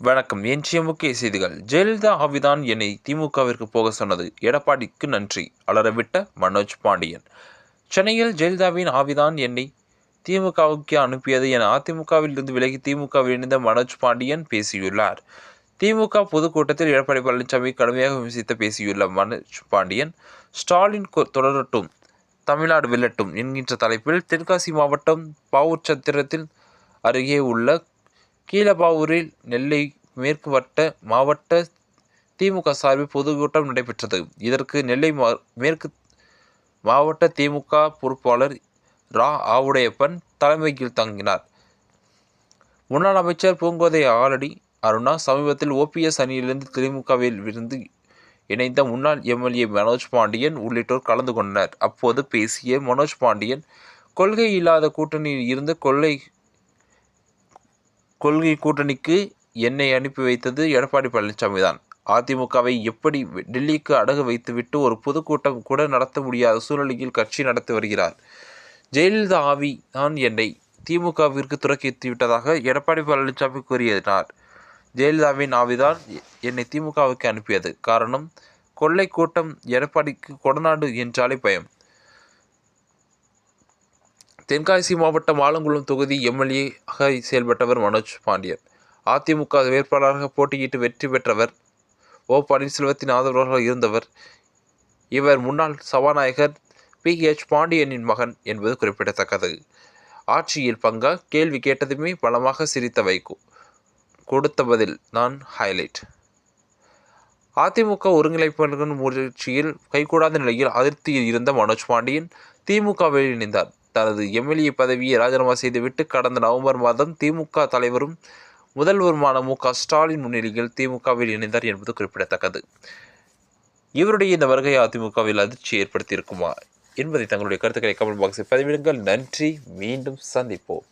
வணக்கம். இன்றைய முக்கிய செய்திகள். ஜெயலலிதா ஆவிதான் என்னை திமுகவிற்கு போக சொன்னது. எடப்பாடிக்கு நன்றி. அலறவிட்ட மனோஜ் பாண்டியன். சென்னையில் ஜெயலலிதாவின் ஆவிதான் என்னை திமுகவுக்கு அனுப்பியது என அதிமுகவில் இருந்து விலகி திமுகவில் இணைந்த மனோஜ் பாண்டியன் பேசியுள்ளார். திமுக பொதுக்கூட்டத்தில் எடப்பாடி பழனிசாமி கடுமையாக விமர்சித்து பேசியுள்ள மனோஜ் பாண்டியன் ஸ்டாலின் தொடரட்டும். தமிழ்நாடு வெல்லட்டும் என்கின்ற தலைப்பில் தென்காசி மாவட்டம் பாவூர் சத்திரத்தில் அருகே உள்ள கீழபாவூரில் நெல்லை மேற்கு வட்ட மாவட்ட திமுக சார்பில் பொதுக்கூட்டம் நடைபெற்றது. இதற்கு நெல்லை மா- மேற்கு மாவட்ட திமுக பொறுப்பாளர் ரா. ஆவுடையப்பன் தலைமையில் தங்கினார். முன்னாள் அமைச்சர் பூங்கோதை ஆலடி அருணா சமீபத்தில் ஓபிஎஸ் அணியிலிருந்து திமுகவில் இருந்து இணைந்த முன்னாள் எம்எல்ஏ மனோஜ் பாண்டியன் உள்ளிட்டோர் கலந்து கொண்டனர். அப்போது பேசிய மனோஜ் பாண்டியன் கொள்கை இல்லாத கூட்டணியில் இருந்து கொள்ளை கொள்கை கூட்டணிக்கு என்னை அனுப்பி வைத்தது எடப்பாடி பழனிசாமி தான். அதிமுகவை எப்படி டெல்லிக்கு அடகு வைத்துவிட்டு ஒரு பொதுக்கூட்டம் கூட நடத்த முடியாத சூழ்நிலையில் கட்சி நடத்தி வருகிறார். ஜெயலலிதா ஆவி தான் என்னை திமுகவிற்கு துறக்கித்து விட்டதாக எடப்பாடி பழனிசாமி கூறினார். ஜெயலலிதாவின் ஆவிதான் என்னை திமுகவுக்கு அனுப்பியது. காரணம் கொள்ளை கூட்டம் எடப்பாடிக்கு கொடநாடு என்றாலே பயம். தென்காசி மாவட்டம் ஆலங்குளம் தொகுதி எம்எல்ஏ ஆக செயல்பட்டவர் மனோஜ் பாண்டியன். அதிமுக வேட்பாளராக போட்டியிட்டு வெற்றி பெற்றவர் ஓ. பன்னீர்செல்வத்தின் ஆதரவாளராக இருந்தவர் இவர் முன்னாள் சபாநாயகர் பி. ஹெச் பாண்டியனின் மகன் என்பது குறிப்பிடத்தக்கது. ஆட்சியில் பங்கா? கேள்வி கேட்டதுமே பலமாக சிரித்த வைகோ. கொடுத்த பதில் நான் ஹைலைட். அதிமுக ஒருங்கிணைப்பாளர்கள் முயற்சியில் கைகூடாத நிலையில் அதிருப்தியில் இருந்த மனோஜ் பாண்டியன் திமுகவில் இணைந்தார். தனது எம்எல்ஏ பதவியை ராஜினாமா செய்துவிட்டு கடந்த நவம்பர் மாதம் திமுக தலைவரும் முதல்வருமான மு க ஸ்டாலின் முன்னிலையில் திமுகவில் இணைந்தார் என்பது குறிப்பிடத்தக்கது. இவருடைய இந்த வருகை அதிமுகவில் அதிர்ச்சி ஏற்படுத்தியிருக்குமா என்பதை தங்களுடைய கருத்துக்களை கமெண்ட் பாக்ஸில் பதிவிடுங்கள். நன்றி. மீண்டும் சந்திப்போம்.